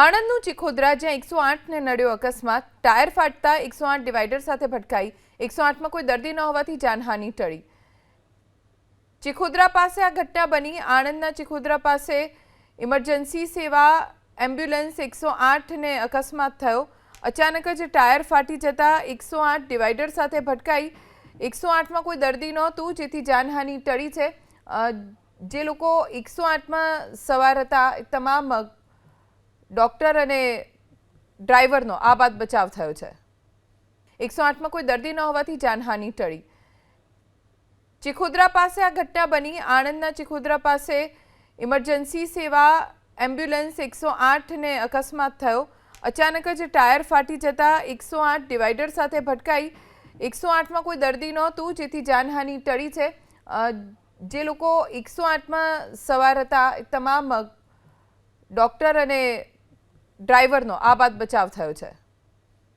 આણંદનું ચીખોદરા, જ્યાં એકસો આઠને નડ્યો અકસ્માત. ટાયર ફાટતા એકસો આઠ ડિવાઈડર સાથે ભટકાઈ. એકસો આઠમાં કોઈ દર્દી ન હોવાથી જાનહાનિ ટળી. ચીખોદરા પાસે આ ઘટના બની. આણંદના ચીખોદરા પાસે ઇમરજન્સી સેવા એમ્બ્યુલન્સ એકસો આઠને અકસ્માત થયો. અચાનક જ ટાયર ફાટી જતા એકસો આઠ ડિવાઈડર સાથે ભટકાઈ. એકસો આઠમાં કોઈ દર્દી નહોતું, જેથી જાનહાનિ ટળી છે. જે લોકો એકસો આઠમાં સવાર હતા તમામ ડૉક્ટર અને ડ્રાઈવરનો આ બાદ બચાવ થયો છે. એકસો આઠમાં કોઈ દર્દી ન હોવાથી જાનહાનિ ટળી. ચિખોદરા પાસે આ ઘટના બની. આણંદના ચિખોદરા પાસે ઇમરજન્સી સેવા એમ્બ્યુલન્સ એકસો આઠને અકસ્માત થયો. અચાનક જ ટાયર ફાટી જતા એકસો આઠ ડિવાઈડર સાથે ભટકાઈ. એકસો આઠમાં કોઈ દર્દી નહોતું, જેથી જાનહાનિ ટળી છે. જે લોકો એકસો આઠમાં સવાર હતા તમામ ડૉક્ટર અને ડ્રાઈવરનો આ બાદ બચાવ થયો છે.